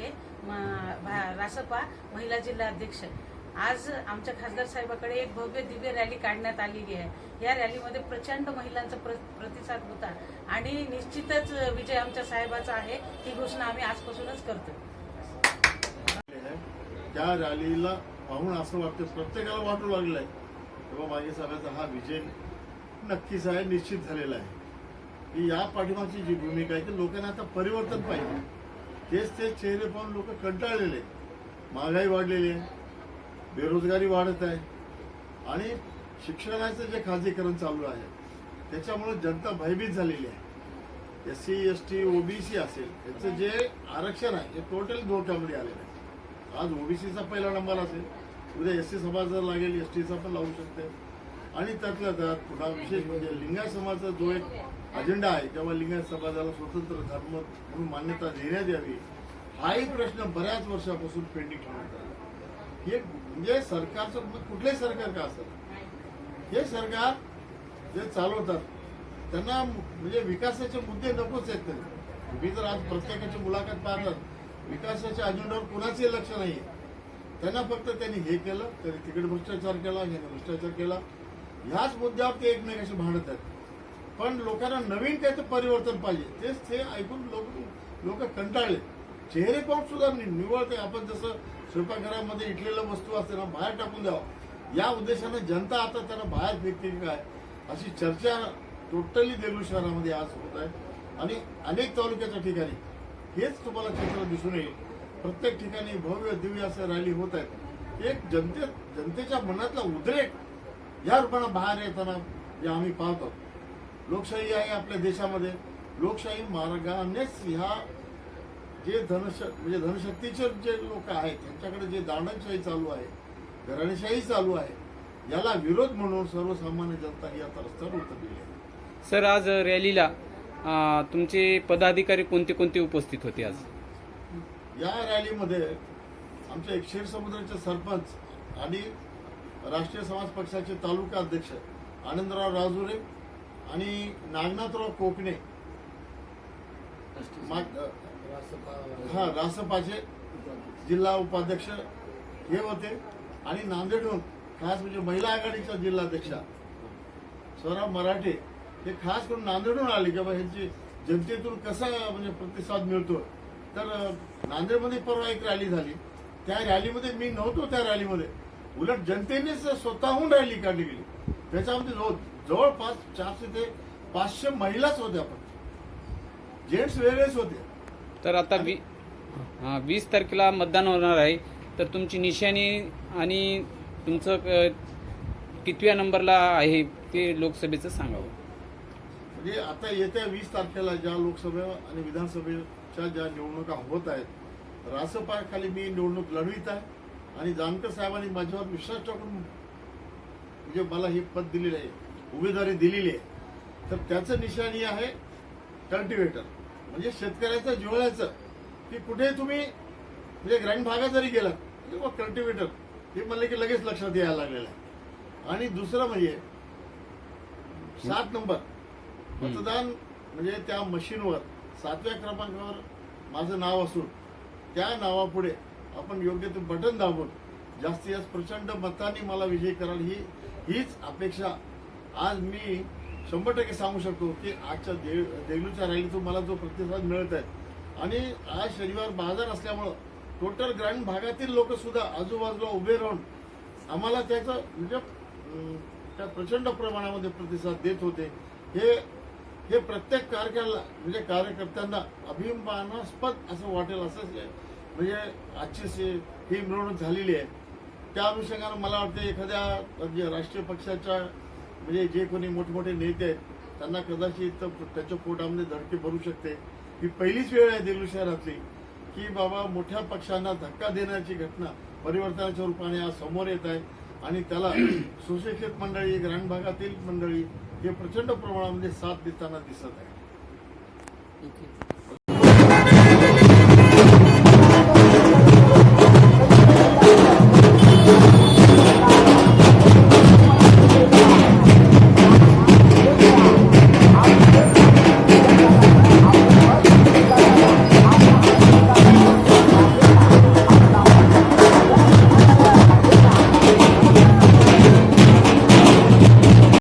आहे. रासपा महिला जिल्हा अध्यक्ष. आज आमच्या खासदार साहेबाकडे एक भव्य दिव्य रॅली काढण्यात आलेली आहे. या रॅलीमध्ये प्रचंड महिलांचा प्र- प्रतिसाद होता आणि निश्चितच विजय आमच्या साहेबाचा आहे. ही घोषणा आम्ही आजपासूनच करतो त्या रॅलीला पाहून असं वाटतं प्रत्येकाला वाटू लागलंय. तेव्हा माझ्या साहेबाचा हा विजय नक्कीच आहे निश्चित झालेला आहे. की या पाठिंबाची जी भूमिका आहे ती लोकांना आता परिवर्तन पाहिजे. तेच तेच चेहरे पाहून लोक कंटाळलेले महागाई वाढलेली आहे. बेरोजगारी वाढत आहे. आणि शिक्षणाचं जे खाजगीकरण चालू आहे त्याच्यामुळे जनता भयभीत झालेली आहे. S C S T OBC असेल याचं जे आरक्षण आहे ते टोटल धोक्यामध्ये आलेलं आहे. आज ओबीसीचा पहिला नंबर असेल उद्या एस सी समाज जर लागेल एस टीचा पण लावू शकते. आणि त्यातल्या त्यात पुन्हा विशेष म्हणजे लिंगायत समाजाचा जो एक अजेंडा आहे. तेव्हा लिंगायत समाजाला स्वतंत्र धर्म म्हणून मान्यता देण्यात यावी हाही प्रश्न बऱ्याच वर्षापासून पेंडिंग ठेवण्यात आला हे म्हणजे सरकारचं मग कुठलंही सरकार का असत हे सरकार जे चालवतात त्यांना म्हणजे विकासाचे मुद्दे नकोच आहेत तुम्ही जर आज प्रत्येकाची मुलाखत पाहतात विकासाच्या अजेंड्यावर कुणाचे लक्ष नाही त्यांना फक्त त्यांनी हे केलं त्यांनी तिकडे भ्रष्टाचार केला ह्याने भ्रष्टाचार केला. ह्याच मुद्द्यावर ते एकमेकाशी भांडत आहेत. पण लोकांना नवीन त्याचं परिवर्तन पाहिजे. तेच ते ऐकून लोक लोक कंटाळले. चेहरे पाहून सुद्धा नि- निवळते. आपण जसं स्वयंपाकघरामध्ये इटलेल्या वस्तू असते ना बाहेर टाकून द्यावं. या उद्देशाने जनता आता त्यांना बाहेर फेकते की काय? अशी चर्चा टोटली देलू शहरामध्ये आज होत आहे. आणि अनेक तालुक्याच्या ठिकाणी. हेच तुम्हाला चित्र दिसून येईल. प्रत्येक ठिकाणी भव्य दिव्य असं रॅली होत आहेत एक जनते जनतेच्या मनातला उद्रेक या रूपाने बाहेर येताना जे आम्ही पाहतो. लोकशाही आहे आपल्या देशामध्ये. लोकशाही मार्गानेच ह्या जे धनश म्हणजे धनशक्तीचे जे लोक आहेत त्यांच्याकडे जे दांडनशाही चालू आहे घराणेशाही चालू आहे याला विरोध म्हणून सर्वसामान्य जनता ही आता रस्त्यावर उतरलेली आहे. सर आज रॅलीला तुमचे पदाधिकारी कोणते कोणते उपस्थित होते आज? या रॅलीमध्ये आमचे एक क्षीरसमुद्राचे सरपंच आणि राष्ट्रीय समाज पक्षाचे तालुका अध्यक्ष आनंदराव राजुरे आणि नागनाथराव कोकणे. हा रासपाचे जिल्हा उपाध्यक्ष हे होते. आणि नांदेडहून खास म्हणजे महिला आघाडीच्या जिल्हाध्यक्षा स्वरा मराठे हे खास करून नांदेडहून आले की बाबा ह्यांची जनतेतून कसा म्हणजे प्रतिसाद मिळतो. तर नांदेडमध्ये परवा एक रॅली झाली. त्या रॅलीमध्ये मी नव्हतो त्या रॅलीमध्ये. उलट जनतेनेच स्वतःहून रॅली काढली गेली. त्याच्यामध्ये जवळ जवळपास चारशे ते पाचशे महिलाच होत्या पण. जेंट्स वेगळेच होते. तर आता वी हां, वीस तारखेला मतदान होणार आहे. तर तुमची निशाणी आणि तुमचं कितव्या नंबरला आहे ते लोकसभेचं सांगावं. म्हणजे आता येत्या वीस तारखेला ज्या लोकसभा आणि विधानसभेच्या ज्या निवडणुका होत आहेत रासपाखाली मी निवडणूक लढवित आहे. आणि जानकर साहेबांनी माझ्यावर विश्वास टाकून म्हणजे मला हे पद दिलेलं आहे उमेदवारी दिलेली आहे. तर त्याचं निशाणी आहे कल्टिवेटर. म्हणजे शेतकऱ्याचं जिवळ्याचं की कुठे तुम्ही म्हणजे ग्रामीण भागात जरी गेलात किंवा कल्टिवेटर हे म्हणलं की लगेच लक्षात यायला लागलेलं आहे. आणि दुसरं म्हणजे सात नंबर मतदान म्हणजे त्या मशीनवर सातव्या क्रमांकावर माझं नाव असून त्या नावापुढे आपण योग्य ते बटन दाबून जास्तीत जास्त प्रचंड मतांनी मला विजयी कराल ही हीच अपेक्षा आज मी शंभर टक्के सांगू शकतो की आजच्या दे देगलूच्या रॅलीतून मला जो प्रतिसाद मिळत आहे आणि आज शनिवार बाजार असल्यामुळं टोटल ग्रामीण भागातील लोक सुद्धा आजूबाजूला उभे राहून आम्हाला त्याचं म्हणजे त्या प्रचंड प्रमाणामध्ये प्रतिसाद देत होते हे हे प्रत्येक कार्यकर्त्याला म्हणजे कार्यकर्त्यांना अभिमानास्पद असं वाटेल असंच आहे. म्हणजे आजची ही मिरवणूक झालेली आहे त्या अनुषंगानं मला वाटतं एखाद्या म्हणजे राष्ट्रीय पक्षाच्या म्हणजे जे कोणी मोठमोठे नेते आहेत त्यांना कदाचित त्याच्या पोटामध्ये धडके भरू शकते. ही पहिलीच वेळ आहे देलू शहरातली की बाबा मोठ्या पक्षांना धक्का देण्याची घटना परिवर्तनाच्या रूपाने आज समोर येत आहे. आणि त्याला सुशिक्षित मंडळी ग्रामीण भागातील मंडळी हे प्रचंड प्रमाणामध्ये साथ देताना दिसत आहे.